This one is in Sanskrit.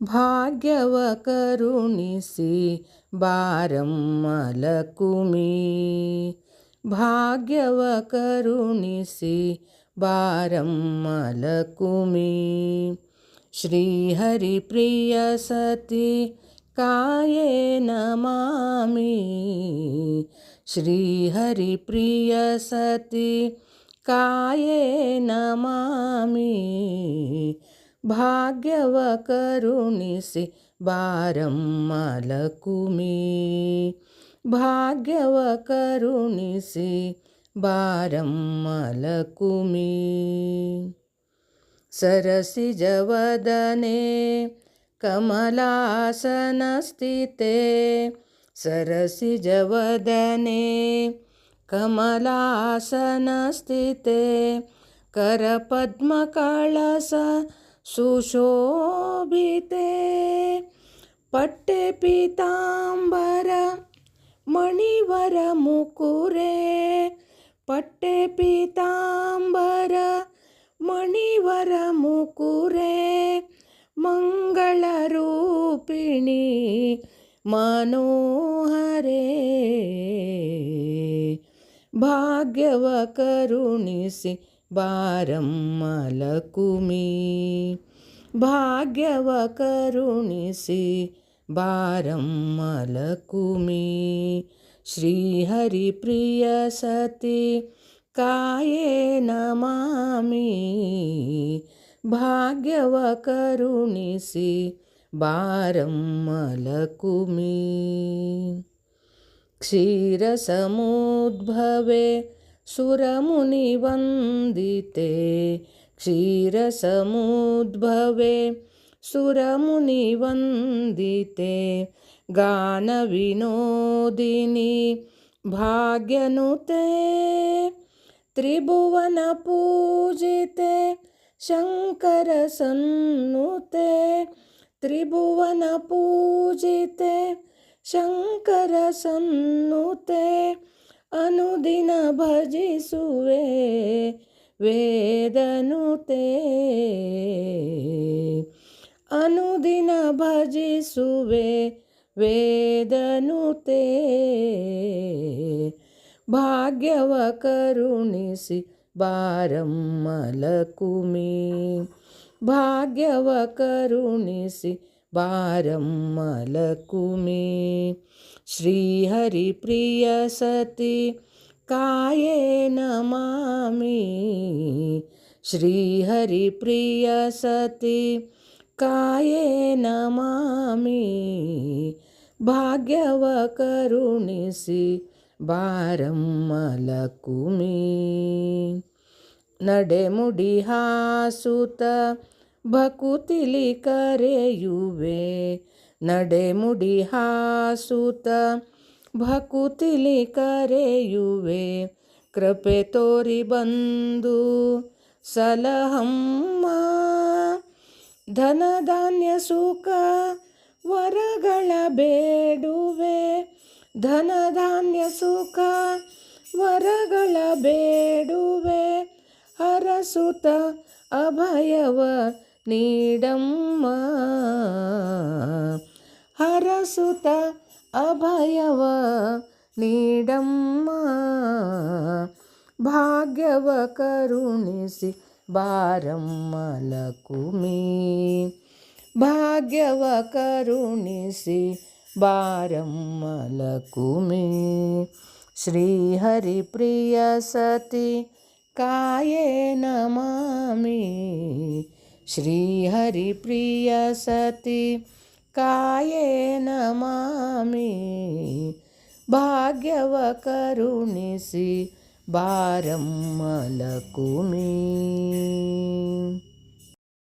భాగ్యవ కరుణిసి బారమ్మలకుమి భాగ్యవ కరుణిసి బారమ్మలకుమి श्रीहरिप्रिय सति काये नमामि श्रीहरिप्रिय सति काये नमामि भाग्यवरुणि बारं मलकुमि। भाग्यवरुणि सि बारं मलकुमि सरसिजवदने कमलासनस्थिते। सरसिजवदने कमलासनस्थिते। करपद्मकाळस सुशोभिते पट्टे पीताम्बर मणिवरमुकुरे पट्टे पीताम्बर मणिवरमुकुरे मङ्गलरूपिणी मनोहरे भाग्यवकरुणिसि ಬಾರಮ್ಮಲಕುಮಿ ಭಾಗ್ಯವ ಕರುಣಿಸಿ ಬಾರಮ್ಮಲಕುಮಿ ಶ್ರೀಹರಿಪ್ರಿಯ ಸತಿ ಕಾಯೇ ನಮಾಮಿ ಭಾಗ್ಯವ ಕರುಣಿಸಿ ಬಾರಮ್ಮಲಕುಮಿ क्षीरसमुद्भवे सुरमुनिवन्दिते क्षीरसमुद्भवे। सुरमुनिवन्दिते गानविनोदिनी भाग्यनुते। त्रिभुवनपूजिते शङ्करसन्नुते। त्रिभुवनपूजिते शङ्करसन्नुते ಅನುದಿನ ಭಜಿಸುವೆ ವೇದನುತೆ ಅನುದಿನ ಭಜಿಸುವೆ ವೇದನುತೆ ಭಾಗ್ಯವ ಕರುಣಿಸಿ ಬಾರಮ್ಮಲಕುಮಿ ಭಾಗ್ಯವ ಕರುಣಿಸಿ భారం మలకుమి శ్రీహరిప్రియ సతి కాయే నమామి శ్రీహరిప్రియ సతి కాయే నమామి ಭಾಗ್ಯವ ಕರುಣಿಸಿ ಬಾರಮ್ಮಲಕುಮಿ ನಡೆಮುಡಿ ಹಾಸುತ ಭಕುತಿಲಿ ಕರೆಯುವೆ, ನಡೆಮುಡಿ ಹಾಸುತ. ಭಕುತಿಲಿ ಕರೆಯುವೆ, ಕೃಪೆ ತೋರಿ ಬಂದು ಸಲಹಮ್ಮ. ಧನಧಾನ್ಯ ಸುಖ ವರಗಳ ಬೇಡುವೆ, ಧನಧಾನ್ಯ ಸುಖ ವರಗಳ ಬೇಡುವೆ. ಅರಸುತ ಅಭಯವ నీడమ్మా. హరసుత అభయవ నీడమ్మా. భాగ్యవ కరుణిసి భారమ్మలకు మీ భాగ్యవ కరుణిసి భారమ్మలకు మీ శ్రీహరిప్రియ సతి కాయే నమామి. सति काये नमामि? भाग्यवकरुणिसि बारं मलकुमि